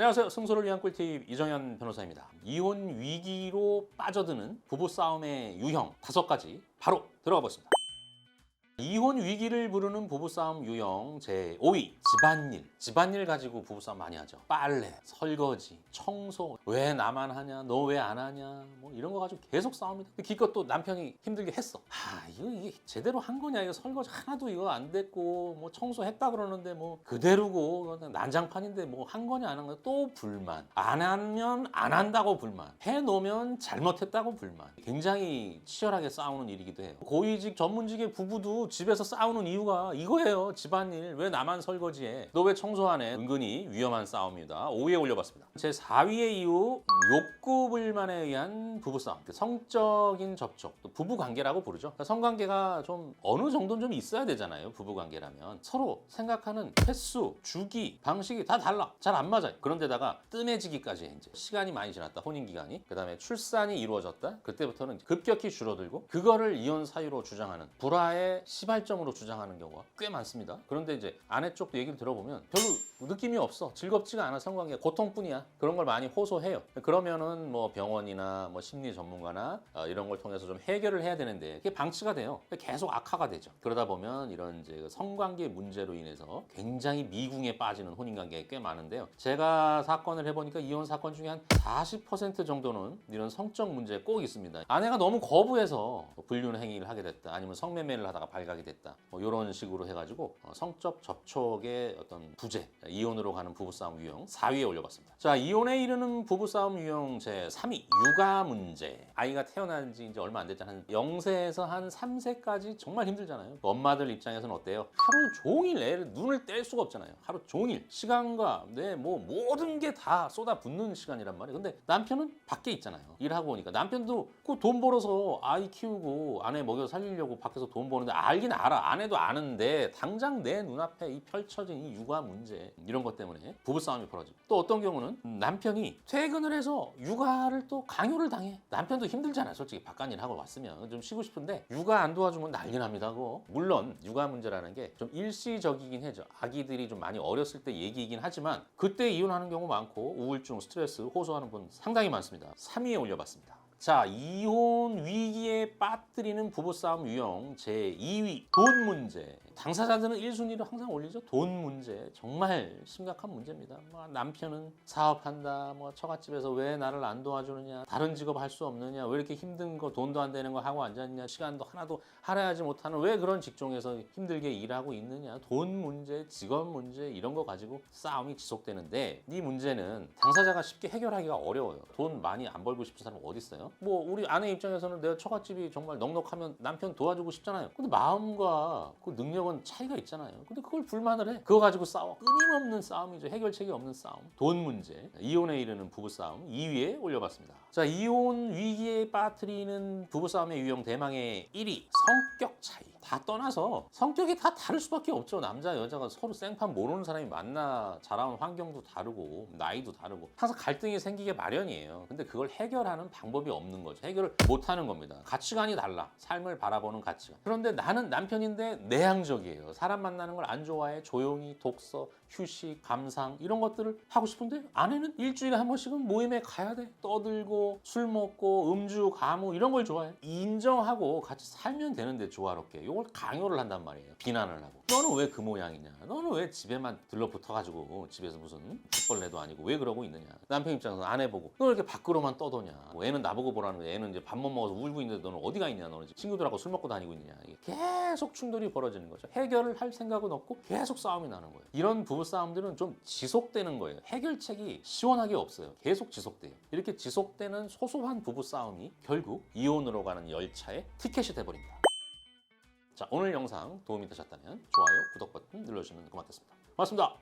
안녕하세요. 승소를 위한 꿀팁 이정현 변호사입니다. 이혼 위기로 빠져드는 부부 싸움의 유형 다섯 가지 바로 들어가 보겠습니다. 이혼 위기를 부르는 부부싸움 유형 제 5위. 집안일. 집안일 가지고 부부싸움 많이 하죠. 빨래 설거지 청소. 왜 나만 하냐? 너 왜 안 하냐? 뭐 이런 거 가지고 계속 싸웁니다. 기껏 또 남편이 힘들게 했어. 아 이거 이게 제대로 한 거냐? 이거 설거지 하나도 이거 안 됐고 뭐 청소했다 그러는데 뭐 그대로고 난장판인데 뭐 한 거냐? 안 한 거냐? 또 불만. 안 하면 안 한다고 불만. 해 놓으면 잘못했다고 불만. 굉장히 치열하게 싸우는 일이기도 해요. 고위직 전문직의 부부도 집에서 싸우는 이유가 이거예요 집안일. 왜 나만 설거지해? 너 왜 청소 안해 은근히 위험한 싸움입니다. 5위에 올려봤습니다. 제 4위의 이유 욕구 불만에 의한 부부싸움. 성적인 접촉 또 부부관계라고 부르죠. 그러니까 성관계가 좀 어느 정도는 좀 있어야 되잖아요 부부관계라면. 서로 생각하는 횟수 주기 방식이 다 달라. 잘 안 맞아요. 그런데다가 뜸해지기까지 해, 이제 시간이 많이 지났다 혼인 기간이. 그 다음에 출산이 이루어졌다. 그때부터는 급격히 줄어들고 그거를 이혼 사유로 주장하는 불화의 시발점으로 주장하는 경우가 꽤 많습니다. 그런데 이제 아내 쪽도 얘기를 들어보면 별로 느낌이 없어. 즐겁지가 않아 성관계 고통뿐이야. 그런 걸 많이 호소해요. 그러면은 뭐 병원이나 뭐 심리 전문가나 어, 이런 걸 통해서 좀 해결을 해야 되는데 그게 방치가 돼요. 계속 악화가 되죠. 그러다 보면 이런 이제 그 성관계 문제로 인해서 굉장히 미궁에 빠지는 혼인관계가 꽤 많은데요. 제가 사건을 해보니까 이혼 사건 중에 한 40% 정도는 이런 성적 문제 꼭 있습니다. 아내가 너무 거부해서 뭐 불륜 행위를 하게 됐다 아니면 성매매를 하다가 발 각이 됐다. 뭐 이런 식으로 해가지고 어, 성적 접촉의 어떤 부재 이혼으로 가는 부부싸움 유형 4위에 올려봤습니다. 자 이혼에 이르는 부부싸움 유형 제 3위 육아 문제. 아이가 태어난 지 이제 얼마 안 됐잖아요. 한 0세에서 한 3세까지 정말 힘들잖아요. 엄마들 입장에서는 어때요? 하루 종일 애를 눈을 뗄 수가 없잖아요. 하루 종일. 시간과 내뭐 모든 게 다 쏟아붓는 시간이란 말이에요. 근데 남편은 밖에 있잖아요. 일하고 오니까. 남편도 그 돈 벌어서 아이 키우고 아내 먹여 살리려고 밖에서 돈 버는데 알긴 알아. 아내도 아는데 당장 내 눈앞에 이 펼쳐진 이 육아 문제 이런 것 때문에 부부싸움이 벌어지고. 또 어떤 경우는 남편이 퇴근을 해서 육아를 또 강요를 당해. 남편도 힘들잖아요. 솔직히 바깥일 하고 왔으면. 좀 쉬고 싶은데 육아 안 도와주면 난리 납니다 그거. 물론 육아 문제라는 게 좀 일시적이긴 해죠. 아기들이 좀 많이 어렸을 때 얘기이긴 하지만 그때 이혼하는 경우 많고 우울증 스트레스 호소하는 분 상당히 많습니다. 3위에 올려봤습니다 자, 이혼 위기에 빠뜨리는 부부싸움 유형 제 2위 돈 문제. 당사자들은 1순위로 항상 올리죠. 돈 문제. 정말 심각한 문제입니다. 뭐 남편은 사업한다. 뭐 처갓집에서 왜 나를 안 도와주느냐. 다른 직업 할 수 없느냐. 왜 이렇게 힘든 거 돈도 안 되는 거 하고 앉았냐. 시간도 하나도 할애하지 못하는 왜 그런 직종에서 힘들게 일하고 있느냐. 돈 문제, 직업 문제 이런 거 가지고 싸움이 지속되는데 이 문제는 당사자가 쉽게 해결하기가 어려워요. 돈 많이 안 벌고 싶은 사람 어디 있어요? 뭐 우리 아내 입장에서는 내가 처갓집이 정말 넉넉하면 남편 도와주고 싶잖아요. 근데 마음과 그 능력은 차이가 있잖아요. 근데 그걸 불만을 해. 그거 가지고 싸워. 끊임없는 싸움이죠. 해결책이 없는 싸움. 돈 문제. 이혼에 이르는 부부싸움 2위에 올려봤습니다. 자, 이혼 위기에 빠뜨리는 부부싸움의 유형 대망의 1위. 성격 차이. 다 떠나서 성격이 다 다를 수밖에 없죠. 남자, 여자가 서로 생판 모르는 사람이 만나 자라온 환경도 다르고 나이도 다르고 항상 갈등이 생기게 마련이에요. 근데 그걸 해결하는 방법이 없는 거죠. 해결을 못 하는 겁니다. 가치관이 달라. 삶을 바라보는 가치관. 그런데 나는 남편인데 내향적이에요. 사람 만나는 걸 안 좋아해. 조용히 독서, 휴식, 감상 이런 것들을 하고 싶은데 아내는 일주일에 한 번씩은 모임에 가야 돼. 떠들고 술 먹고 음주, 가무 이런 걸 좋아해. 인정하고 같이 살면 되는데 조화롭게. 이걸 강요를 한단 말이에요. 비난을 하고. 너는 왜 그 모양이냐? 너는 왜 집에만 들러붙어가지고 집에서 무슨 쥐벌레도 아니고 왜 그러고 있느냐? 남편 입장에서 아내 보고 너왜 이렇게 밖으로만 떠도냐? 뭐 애는 나보고 보라는 거야. 애는 이제 밥못 먹어서 울고 있는데 너는 어디가 있냐? 너는 친구들하고 술 먹고 다니고 있느냐? 이게 계속 충돌이 벌어지는 거죠. 해결을 할 생각은 없고 계속 싸움이 나는 거예요. 이런 부부 싸움들은 좀 지속되는 거예요. 해결책이 시원하게 없어요. 계속 지속돼요. 이렇게 지속되는 소소한 부부 싸움이 결국 이혼으로 가는 열차의 티켓이 돼버립니다. 자, 오늘 영상 도움이 되셨다면 좋아요, 구독 버튼 눌러주시면 고맙겠습니다. 고맙습니다.